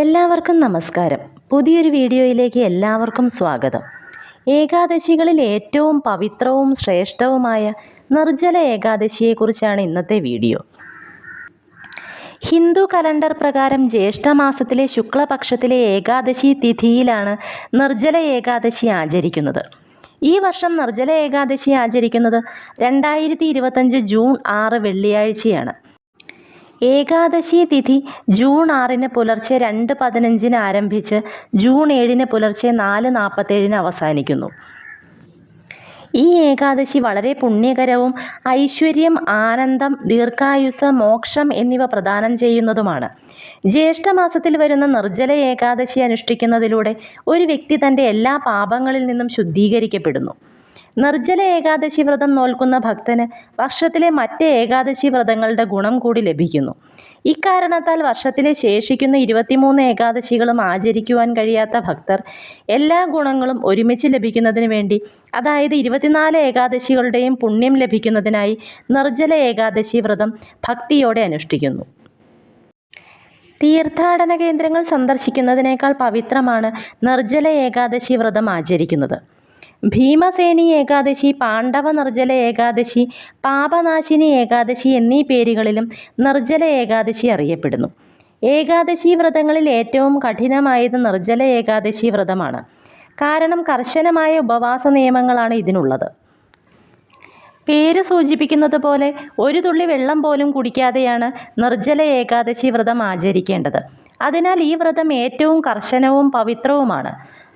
എല്ലാവർക്കും നമസ്കാരം. പുതിയൊരു വീഡിയോയിലേക്ക് എല്ലാവർക്കും സ്വാഗതം. ഏകാദശികളിൽ ഏറ്റവും പവിത്രവും ശ്രേഷ്ഠവുമായ നിർജല ഏകാദശിയെക്കുറിച്ചാണ് ഇന്നത്തെ വീഡിയോ. ഹിന്ദു കലണ്ടർ പ്രകാരം ജ്യേഷ്ഠമാസത്തിലെ ശുക്ലപക്ഷത്തിലെ ഏകാദശി തിഥിയിലാണ് നിർജല ഏകാദശി ആചരിക്കുന്നത്. ഈ വർഷം നിർജല ഏകാദശി ആചരിക്കുന്നത് രണ്ടായിരത്തി ഇരുപത്തഞ്ച് ജൂൺ ആറ് വെള്ളിയാഴ്ചയാണ്. ഏകാദശി തിഥി ജൂൺ ആറിന് പുലർച്ചെ രണ്ട് പതിനഞ്ചിന് ആരംഭിച്ച് ജൂൺ ഏഴിന് പുലർച്ചെ നാല് നാൽപ്പത്തേഴിന് അവസാനിക്കുന്നു. ഈ ഏകാദശി വളരെ പുണ്യകരവും ഐശ്വര്യം ആനന്ദം ദീർഘായുസ് മോക്ഷം എന്നിവ പ്രദാനം ചെയ്യുന്നതുമാണ്. ജ്യേഷ്ഠമാസത്തിൽ വരുന്ന നിർജല ഏകാദശി അനുഷ്ഠിക്കുന്നതിലൂടെ ഒരു വ്യക്തി തന്റെ എല്ലാ പാപങ്ങളിൽ നിന്നും ശുദ്ധീകരിക്കപ്പെടുന്നു. നിർജല ഏകാദശി വ്രതം നോൽക്കുന്ന ഭക്തന് വർഷത്തിലെ മറ്റ് ഏകാദശി വ്രതങ്ങളുടെ ഗുണം കൂടി ലഭിക്കുന്നു. ഇക്കാരണത്താൽ വർഷത്തിലെ ശേഷിക്കുന്ന ഇരുപത്തിമൂന്ന് ഏകാദശികളും ആചരിക്കുവാൻ കഴിയാത്ത ഭക്തർ എല്ലാ ഗുണങ്ങളും ഒരുമിച്ച് ലഭിക്കുന്നതിന് വേണ്ടി അതായത് ഇരുപത്തിനാല് ഏകാദശികളുടെയും പുണ്യം ലഭിക്കുന്നതിനായി നിർജല ഏകാദശി വ്രതം ഭക്തിയോടെ അനുഷ്ഠിക്കുന്നു. തീർത്ഥാടന കേന്ദ്രങ്ങൾ സന്ദർശിക്കുന്നതിനേക്കാൾ പവിത്രമാണ് നിർജല ഏകാദശി വ്രതം ആചരിക്കുന്നത്. ഭീമസേനി ഏകാദശി പാണ്ഡവ നിർജല ഏകാദശി പാപനാശിനി ഏകാദശി എന്നീ പേരുകളിലും നിർജല ഏകാദശി അറിയപ്പെടുന്നു. ഏകാദശി വ്രതങ്ങളിൽ ഏറ്റവും കഠിനമായത് നിർജല ഏകാദശി വ്രതമാണ്. കാരണം കർശനമായ ഉപവാസ നിയമങ്ങളാണ് ഇതിനുള്ളത്. പേര് സൂചിപ്പിക്കുന്നത് പോലെ ഒരു തുള്ളി വെള്ളം പോലും കുടിക്കാതെയാണ് നിർജല ഏകാദശി വ്രതം ആചരിക്കേണ്ടത്. അതിനാൽ ഈ വ്രതം ഏറ്റവും കർശനവും പവിത്രവുമാണ്.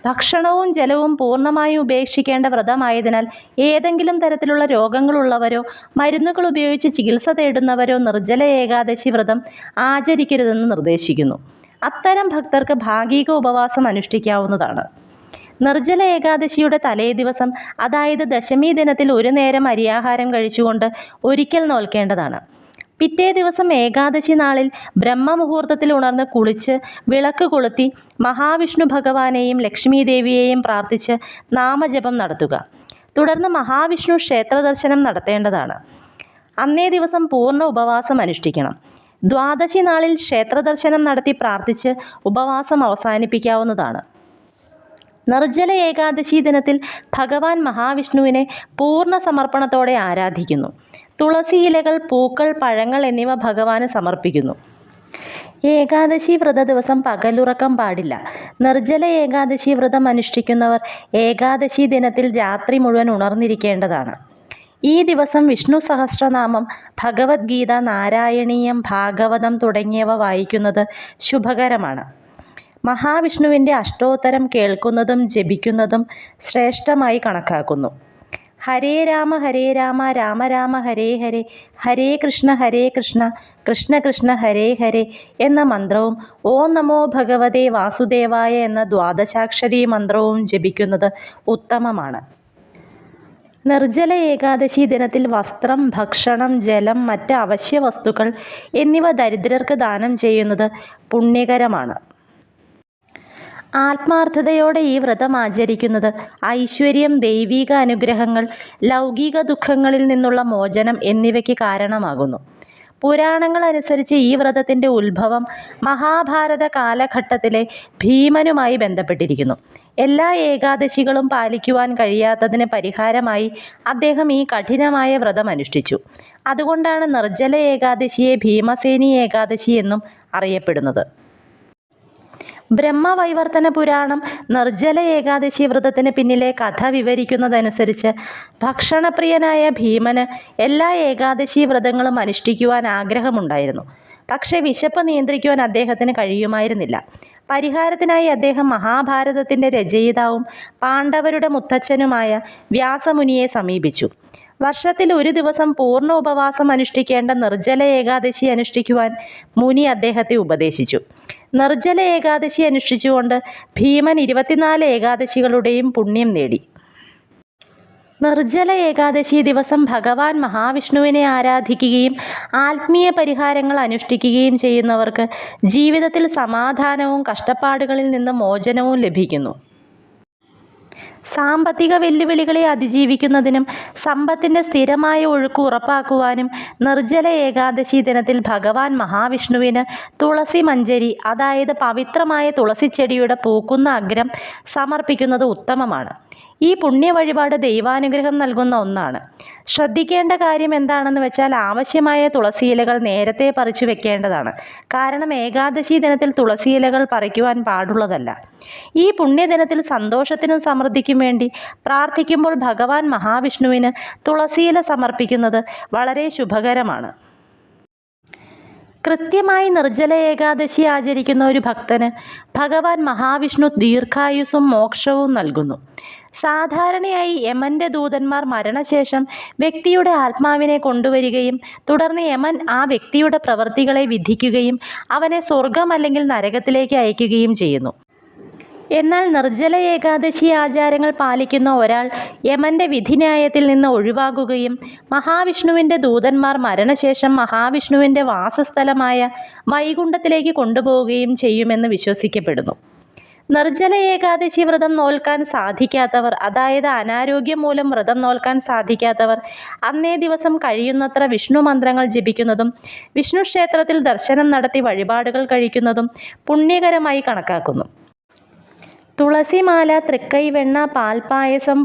ഭക്ഷണവും ജലവും പൂർണമായും ഉപേക്ഷിക്കേണ്ട വ്രതമായതിനാൽ ഏതെങ്കിലും തരത്തിലുള്ള രോഗങ്ങളുള്ളവരോ മരുന്നുകൾ ഉപയോഗിച്ച് ചികിത്സ തേടുന്നവരോ നിർജല ഏകാദശി വ്രതം ആചരിക്കരുതെന്ന് നിർദ്ദേശിക്കുന്നു. അത്തരം ഭക്തർക്ക് ഭാഗിക ഉപവാസം അനുഷ്ഠിക്കാവുന്നതാണ്. നിർജല ഏകാദശിയുടെ തലേ ദിവസം അതായത് ദശമി ദിനത്തിൽ ഒരു നേരം അരിയാഹാരം കഴിച്ചുകൊണ്ട് ഒരിക്കൽ നോൽക്കേണ്ടതാണ്. പിറ്റേ ദിവസം ഏകാദശി നാളിൽ ബ്രഹ്മമുഹൂർത്തത്തിൽ ഉണർന്ന് കുളിച്ച് വിളക്ക് കൊളുത്തി മഹാവിഷ്ണു ഭഗവാനെയും ലക്ഷ്മി ദേവിയെയും പ്രാർത്ഥിച്ച് നാമജപം നടത്തുക. തുടർന്ന് മഹാവിഷ്ണു ക്ഷേത്ര ദർശനം നടത്തേണ്ടതാണ്. അന്നേ ദിവസം പൂർണ ഉപവാസം അനുഷ്ഠിക്കണം. ദ്വാദശി നാളിൽ ക്ഷേത്ര ദർശനം നടത്തി പ്രാർത്ഥിച്ച് ഉപവാസം അവസാനിപ്പിക്കാവുന്നതാണ്. നിർജല ഏകാദശി ദിനത്തിൽ ഭഗവാൻ മഹാവിഷ്ണുവിനെ പൂർണ സമർപ്പണത്തോടെ ആരാധിക്കുന്നു. തുളസി ഇലകൾ പൂക്കൾ പഴങ്ങൾ എന്നിവ ഭഗവാന് സമർപ്പിക്കുന്നു. ഏകാദശി വ്രത ദിവസം പകലുറക്കം പാടില്ല. നിർജല ഏകാദശി വ്രതം അനുഷ്ഠിക്കുന്നവർ ഏകാദശി ദിനത്തിൽ രാത്രി മുഴുവൻ ഉണർന്നിരിക്കേണ്ടതാണ്. ഈ ദിവസം വിഷ്ണു സഹസ്രനാമം ഭഗവത്ഗീത നാരായണീയം ഭാഗവതം തുടങ്ങിയവ വായിക്കുന്നത് ശുഭകരമാണ്. മഹാവിഷ്ണുവിന്റെ അഷ്ടോത്തരം കേൾക്കുന്നതും ജപിക്കുന്നതും ശ്രേഷ്ഠമായി കണക്കാക്കുന്നു. ഹരേ രാമ ഹരേ രാമ രാമ രാമ ഹരേ ഹരേ ഹരേ കൃഷ്ണ ഹരേ കൃഷ്ണ കൃഷ്ണ കൃഷ്ണ ഹരേ ഹരേ എന്ന മന്ത്രവും ഓ നമോ ഭഗവതേ വാസുദേവായ എന്ന ദ്വാദശാക്ഷരി മന്ത്രവും ജപിക്കുന്നത് ഉത്തമമാണ്. നിർജല ഏകാദശി ദിനത്തിൽ വസ്ത്രം ഭക്ഷണം ജലം മറ്റ് അവശ്യ വസ്തുക്കൾ എന്നിവ ദരിദ്രർക്ക് ദാനം ചെയ്യുന്നത് പുണ്യകരമാണ്. ആത്മാർത്ഥതയോടെ ഈ വ്രതം ആചരിക്കുന്നത്. ഐശ്വര്യം ദൈവിക അനുഗ്രഹങ്ങൾ ലൗകിക ദുഃഖങ്ങളിൽ നിന്നുള്ള മോചനം എന്നിവയ്ക്ക് കാരണമാകുന്നു. പുരാണങ്ങൾ അനുസരിച്ച് ഈ വ്രതത്തിന്റെ ഉത്ഭവം മഹാഭാരത കാലഘട്ടത്തിലെ ഭീമനുമായി ബന്ധപ്പെട്ടിരിക്കുന്നു. എല്ലാ ഏകാദശികളും പാലിക്കുവാൻ കഴിയാത്തതിന് പരിഹാരമായി അദ്ദേഹം ഈ കഠിനമായ വ്രതം അനുഷ്ഠിച്ചു. അതുകൊണ്ടാണ് നിർജല ഏകാദശിയെ ഭീമസേനി ഏകാദശി എന്നും അറിയപ്പെടുന്നത്. ബ്രഹ്മവൈവർത്തന പുരാണം നിർജല ഏകാദശി വ്രതത്തിന് പിന്നിലെ കഥ വിവരിക്കുന്നതനുസരിച്ച് ഭക്ഷണപ്രിയനായ ഭീമന് എല്ലാ ഏകാദശി വ്രതങ്ങളും അനുഷ്ഠിക്കുവാൻ ആഗ്രഹമുണ്ടായിരുന്നു. പക്ഷേ വിശപ്പ് നിയന്ത്രിക്കുവാൻ അദ്ദേഹത്തിന് കഴിയുമായിരുന്നില്ല. പരിഹാരത്തിനായി അദ്ദേഹം മഹാഭാരതത്തിന്റെ രചയിതാവും പാണ്ഡവരുടെ മുത്തച്ഛനുമായ വ്യാസമുനിയെ സമീപിച്ചു. വർഷത്തിൽ ഒരു ദിവസം പൂർണ ഉപവാസം അനുഷ്ഠിക്കേണ്ട നിർജല ഏകാദശി അനുഷ്ഠിക്കുവാൻ മുനി അദ്ദേഹത്തെ ഉപദേശിച്ചു. നിർജല ഏകാദശി അനുഷ്ഠിച്ചുകൊണ്ട് ഭീമൻ ഇരുപത്തിനാല് ഏകാദശികളുടെയും പുണ്യം നേടി. നിർജല ഏകാദശി ദിവസം ഭഗവാൻ മഹാവിഷ്ണുവിനെ ആരാധിക്കുകയും ആത്മീയ പരിഹാരങ്ങൾ അനുഷ്ഠിക്കുകയും ചെയ്യുന്നവർക്ക് ജീവിതത്തിൽ സമാധാനവും കഷ്ടപ്പാടുകളിൽ നിന്ന് മോചനവും ലഭിക്കുന്നു. സാമ്പത്തിക വെല്ലുവിളികളെ അതിജീവിക്കുന്നതിനും സമ്പത്തിന്റെ സ്ഥിരമായ ഒഴുക്ക് ഉറപ്പാക്കുവാനും നിർജല ഏകാദശി ദിനത്തിൽ ഭഗവാൻ മഹാവിഷ്ണുവിന് തുളസി മഞ്ചരി അതായത് പവിത്രമായ തുളസിച്ചെടിയുടെ പൂക്കുന്ന അഗ്രം സമർപ്പിക്കുന്നത് ഉത്തമമാണ്. ഈ പുണ്യ വഴിപാട് ദൈവാനുഗ്രഹം നൽകുന്ന ഒന്നാണ്. ശ്രദ്ധിക്കേണ്ട കാര്യം എന്താണെന്ന് വെച്ചാൽ ആവശ്യമായ തുളസിയിലകൾ നേരത്തെ പറിച്ചു വെക്കേണ്ടതാണ്. കാരണം ഏകാദശി ദിനത്തിൽ തുളസിയിലകൾ പറിക്കുവാൻ പാടുള്ളതല്ല. ഈ പുണ്യദിനത്തിൽ സന്തോഷത്തിനും സമൃദ്ധിക്കും വേണ്ടി പ്രാർത്ഥിക്കുമ്പോൾ ഭഗവാൻ മഹാവിഷ്ണുവിന് തുളസിയില സമർപ്പിക്കുന്നത് വളരെ ശുഭകരമാണ്. കൃത്യമായി നിർജല ഏകാദശി ആചരിക്കുന്ന ഒരു ഭക്തന് ഭഗവാൻ മഹാവിഷ്ണു ദീർഘായുസും മോക്ഷവും നൽകുന്നു. സാധാരണയായി യമന്റെ ദൂതന്മാർ മരണശേഷം വ്യക്തിയുടെ ആത്മാവിനെ കൊണ്ടുവരികയും തുടർന്ന് യമൻ ആ വ്യക്തിയുടെ പ്രവൃത്തികളെ വിധിക്കുകയും അവനെ സ്വർഗം അല്ലെങ്കിൽ നരകത്തിലേക്ക് അയക്കുകയും ചെയ്യുന്നു. എന്നാൽ നിർജല ഏകാദശി ആചാരങ്ങൾ പാലിക്കുന്ന ഒരാൾ യമന്റെ വിധിന്യായത്തിൽ നിന്ന് ഒഴിവാകുകയും മഹാവിഷ്ണുവിന്റെ ദൂതന്മാർ മരണശേഷം മഹാവിഷ്ണുവിന്റെ വാസസ്ഥലമായ വൈകുണ്ഠത്തിലേക്ക് കൊണ്ടുപോവുകയും ചെയ്യുമെന്ന് വിശ്വസിക്കപ്പെടുന്നു. നിർജല ഏകാദശി വ്രതം നോൽക്കാൻ സാധിക്കാത്തവർ അതായത് അനാരോഗ്യം മൂലം വ്രതം നോൽക്കാൻ സാധിക്കാത്തവർ അന്നേ ദിവസം കഴിയുന്നത്ര വിഷ്ണു മന്ത്രങ്ങൾ ജപിക്കുന്നതും വിഷ്ണു ക്ഷേത്രത്തിൽ ദർശനം നടത്തി വഴിപാടുകൾ കഴിക്കുന്നതും പുണ്യകരമായി കണക്കാക്കുന്നു. തുളസിമാല തൃക്കൈവെണ്ണ പാൽപ്പായസം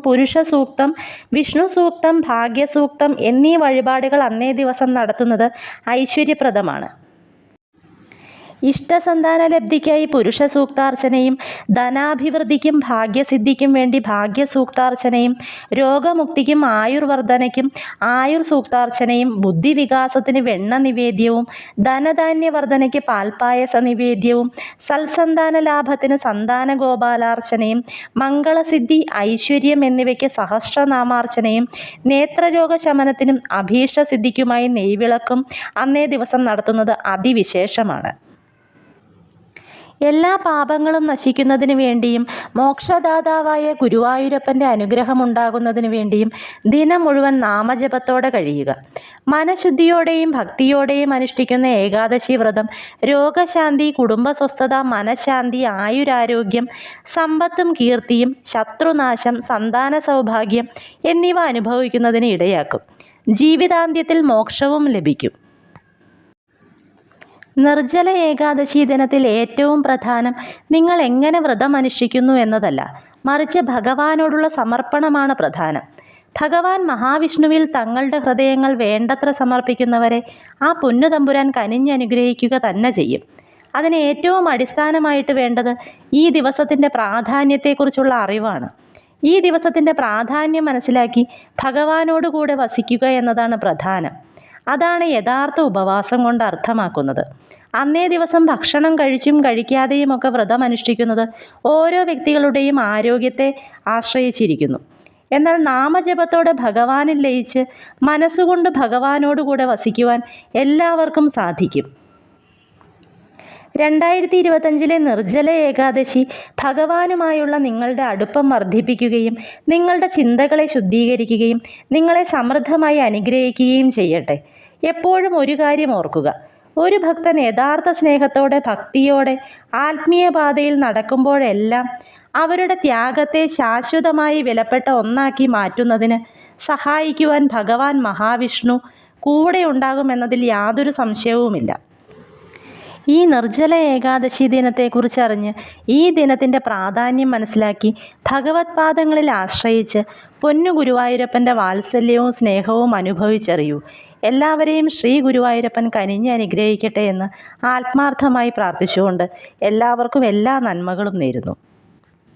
വിഷ്ണു സൂക്തം ഭാഗ്യസൂക്തം എന്നീ വഴിപാടുകൾ അന്നേ ദിവസം നടത്തുന്നത് ഐശ്വര്യപ്രദമാണ്. ഇഷ്ടസന്താന ലബ്ധിക്കായി പുരുഷ സൂക്താർച്ചനയും ധനാഭിവൃദ്ധിക്കും ഭാഗ്യസിദ്ധിക്കും വേണ്ടി ഭാഗ്യസൂക്താർച്ചനയും രോഗമുക്തിക്കും ആയുർവർദ്ധനയ്ക്കും ആയുർ സൂക്താർച്ചനയും ബുദ്ധിവികാസത്തിന് വെണ്ണ നിവേദ്യവും ധനധാന്യവർദ്ധനയ്ക്ക് പാൽപ്പായസ നിവേദ്യവും സൽസന്താന ലാഭത്തിന് സന്താന ഗോപാലാർച്ചനയും മംഗളസിദ്ധി ഐശ്വര്യം എന്നിവയ്ക്ക് സഹസ്രനാമാർച്ചനയും നേത്രരോഗ ശമനത്തിനും അഭീഷ്ടസിദ്ധിക്കുമായി നെയ്വിളക്കും അന്നേ ദിവസം നടത്തുന്നത് അതിവിശേഷമാണ്. എല്ലാ പാപങ്ങളും നശിക്കുന്നതിന് വേണ്ടിയും മോക്ഷദാതാവായ ഗുരുവായൂരപ്പന്റെ അനുഗ്രഹമുണ്ടാകുന്നതിന് വേണ്ടിയും ദിനം മുഴുവൻ നാമജപത്തോടെ കഴിയുക. മനഃശുദ്ധിയോടെയും ഭക്തിയോടെയും അനുഷ്ഠിക്കുന്ന ഏകാദശി വ്രതം രോഗശാന്തി കുടുംബസ്വസ്ഥത മനഃശാന്തി ആയുരാരോഗ്യം സമ്പത്തും കീർത്തിയും ശത്രുനാശം സന്താന സൗഭാഗ്യം എന്നിവ അനുഭവിക്കുന്നതിന് ഇടയാക്കും. ജീവിതാന്ത്യത്തിൽ മോക്ഷവും ലഭിക്കും. നിർജല ഏകാദശി ദിനത്തിൽ ഏറ്റവും പ്രധാനം നിങ്ങൾ എങ്ങനെ വ്രതം അനുഷ്ഠിക്കുന്നു എന്നതല്ല മറിച്ച് ഭഗവാനോടുള്ള സമർപ്പണമാണ് പ്രധാനം. ഭഗവാൻ മഹാവിഷ്ണുവിൽ തങ്ങളുടെ ഹൃദയങ്ങൾ വേണ്ടത്ര സമർപ്പിക്കുന്നവരെ ആ പൊന്നുതമ്പുരാൻ കനിഞ്ഞനുഗ്രഹിക്കുക തന്നെ ചെയ്യും. അതിന് ഏറ്റവും അടിസ്ഥാനമായിട്ട് വേണ്ടത് ഈ ദിവസത്തിന്റെ പ്രാധാന്യത്തെക്കുറിച്ചുള്ള അറിവാണ്. ഈ ദിവസത്തിന്റെ പ്രാധാന്യം മനസ്സിലാക്കി ഭഗവാനോടുകൂടെ വസിക്കുക എന്നതാണ് പ്രധാനം. അതാണ് യഥാർത്ഥ ഉപവാസം കൊണ്ട് അർത്ഥമാക്കുന്നത്. അന്നേ ദിവസം ഭക്ഷണം കഴിച്ചും കഴിക്കാതെയും ഒക്കെ വ്രതം അനുഷ്ഠിക്കുന്നത് ഓരോ വ്യക്തികളുടെയും ആരോഗ്യത്തെ ആശ്രയിച്ചിരിക്കുന്നു. എന്നാൽ നാമജപത്തോടെ ഭഗവാനിൽ ലയിച്ച് മനസ്സുകൊണ്ട് ഭഗവാനോടുകൂടെ വസിക്കുവാൻ എല്ലാവർക്കും സാധിക്കും. രണ്ടായിരത്തി ഇരുപത്തഞ്ചിലെ നിർജല ഏകാദശി ഭഗവാനുമായുള്ള നിങ്ങളുടെ അടുപ്പം വർദ്ധിപ്പിക്കുകയും നിങ്ങളുടെ ചിന്തകളെ ശുദ്ധീകരിക്കുകയും നിങ്ങളെ സമൃദ്ധമായി അനുഗ്രഹിക്കുകയും ചെയ്യട്ടെ. എപ്പോഴും ഒരു കാര്യം ഓർക്കുക. ഒരു ഭക്തൻ യഥാർത്ഥ സ്നേഹത്തോടെ ഭക്തിയോടെ ആത്മീയ പാതയിൽ നടക്കുമ്പോഴെല്ലാം അവരുടെ ത്യാഗത്തെ ശാശ്വതമായി വിലപ്പെട്ട ഒന്നാക്കി മാറ്റുന്നതിന് സഹായിക്കുവാൻ ഭഗവാൻ മഹാവിഷ്ണു കൂടെ ഉണ്ടാകുമെന്നതിൽ യാതൊരു സംശയവുമില്ല. ഈ നിർജല ഏകാദശി ദിനത്തെക്കുറിച്ചറിഞ്ഞ് ഈ ദിനത്തിന്റെ പ്രാധാന്യം മനസ്സിലാക്കി ഭഗവത് പാദങ്ങളിൽ ആശ്രയിച്ച് പൊന്നു ഗുരുവായൂരപ്പന്റെ വാത്സല്യവും സ്നേഹവും അനുഭവിച്ചറിയൂ. എല്ലാവരെയും ശ്രീ ഗുരുവായൂരപ്പൻ കനിഞ്ഞ് അനുഗ്രഹിക്കട്ടെ എന്ന് ആത്മാർത്ഥമായി പ്രാർത്ഥിച്ചുകൊണ്ട് എല്ലാവർക്കും എല്ലാ നന്മകളും നേരുന്നു.